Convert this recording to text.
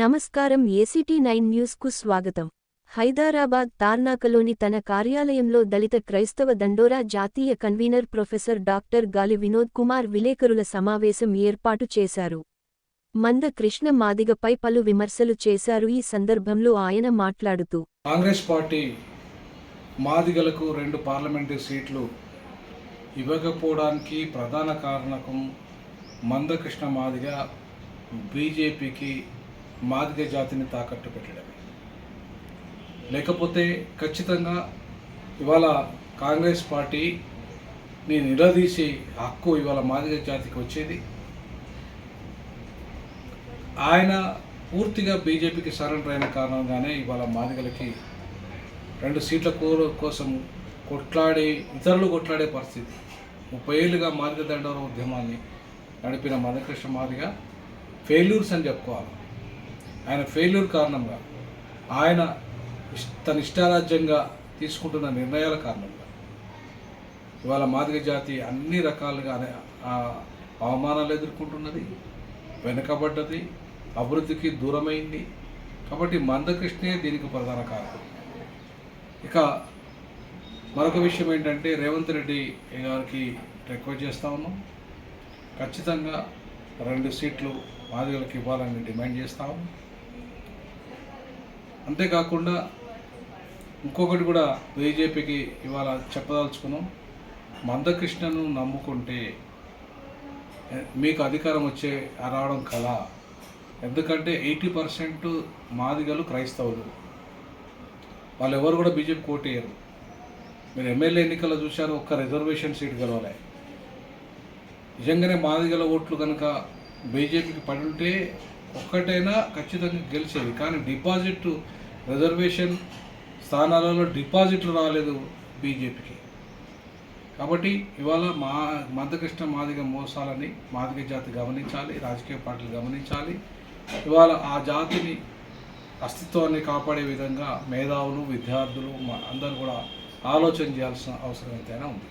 నమస్కారం ACT nine న్యూస్కు స్వాగతం. హైదరాబాద్ తార్నాకలోని తన కార్యాలయంలో దళిత క్రైస్తవ దండోరా జాతీయ కన్వీనర్ ప్రొఫెసర్ డాక్టర్ గాలి వినోద్ కుమార్ విలేకరుల సమావేశం ఏర్పాటు చేశారు. మంద కృష్ణ మాదిగపై పలు విమర్శలు చేశారు. ఈ సందర్భంలో ఆయన మాట్లాడుతూ కాంగ్రెస్ పార్టీ మాదిగలకు రెండు పార్లమెంటు సీట్లు ఇవ్వకపోవడానికి ప్రధాన కారణకం మందకృష్ణ మాదిగ బీజేపీకి మాదిగ జాతిని తాకట్టు పెట్టడమే. లేకపోతే ఖచ్చితంగా ఇవాళ కాంగ్రెస్ పార్టీని నిలదీసే హక్కు ఇవాళ మాదిగ జాతికి వచ్చేది. ఆయన పూర్తిగా బీజేపీకి సరెండర్ అయిన కారణంగానే ఇవాళ మాదిగలకి రెండు సీట్ల కోరు కోసం కొట్లాడే ఇతరులు కొట్లాడే పరిస్థితి. ముప్పై ఏళ్ళుగా మాదిగ దండవరం ఉద్యమాన్ని నడిపిన మధుకృష్ణ మాదిగ ఫెయిల్యూర్స్ అని చెప్పుకోవాలి. ఆయన ఫెయిల్యూర్ కారణంగా ఆయన తన ఇష్టారాజ్యంగా తీసుకుంటున్న నిర్ణయాల కారణంగా ఇవాళ మాదిగ జాతి అన్ని రకాలుగా అవమానాలు ఎదుర్కొంటున్నది వెనుకబడ్డది అభివృద్ధికి దూరమైంది. కాబట్టి మందకృష్ణే దీనికి ప్రధాన కారణం. ఇక మరొక విషయం ఏంటంటే రేవంత్ రెడ్డి గారికి రిక్వెస్ట్ చేస్తా ఉన్నాం. ఖచ్చితంగా రెండు సీట్లు మాదిగలకు ఇవ్వాలని డిమాండ్ చేస్తా ఉన్నాం. అంతేకాకుండా ఇంకొకటి కూడా బీజేపీకి ఇవాళ చెప్పదలుచుకున్నాం. మందకృష్ణను నమ్ముకుంటే మీకు అధికారం వచ్చే రావడం కళ ఎందుకంటే ఎయిటీ పర్సెంట్ మాదిగలు క్రైస్తవులు. వాళ్ళు ఎవరు కూడా బీజేపీ కోటేయరు. మీరు ఎమ్మెల్యే ఎన్నికల్లో చూశారు ఒక్క రిజర్వేషన్ సీట్ గెలవలే. నిజంగానే మాదిగల ఓట్లు కనుక బీజేపీకి పడి ఉంటే ఒక్కటైనా ఖచ్చితంగా గెలిచేది. కానీ డిపాజిట్ రిజర్వేషన్ స్థానాలలో డిపాజిట్లు రాలేదు బీజేపీకి. కాబట్టి ఇవాళ మా మందకృష్ణ మాదిగ మోసాలని మాదిగ జాతి గమనించాలి రాజకీయ పార్టీలు గమనించాలి. ఇవాళ ఆ జాతిని అస్తిత్వాన్ని కాపాడే విధంగా మేధావులు విద్యార్థులు మ- అందరూ కూడా ఆలోచన చేయాల్సిన అవసరం ఎంతైనా ఉంది.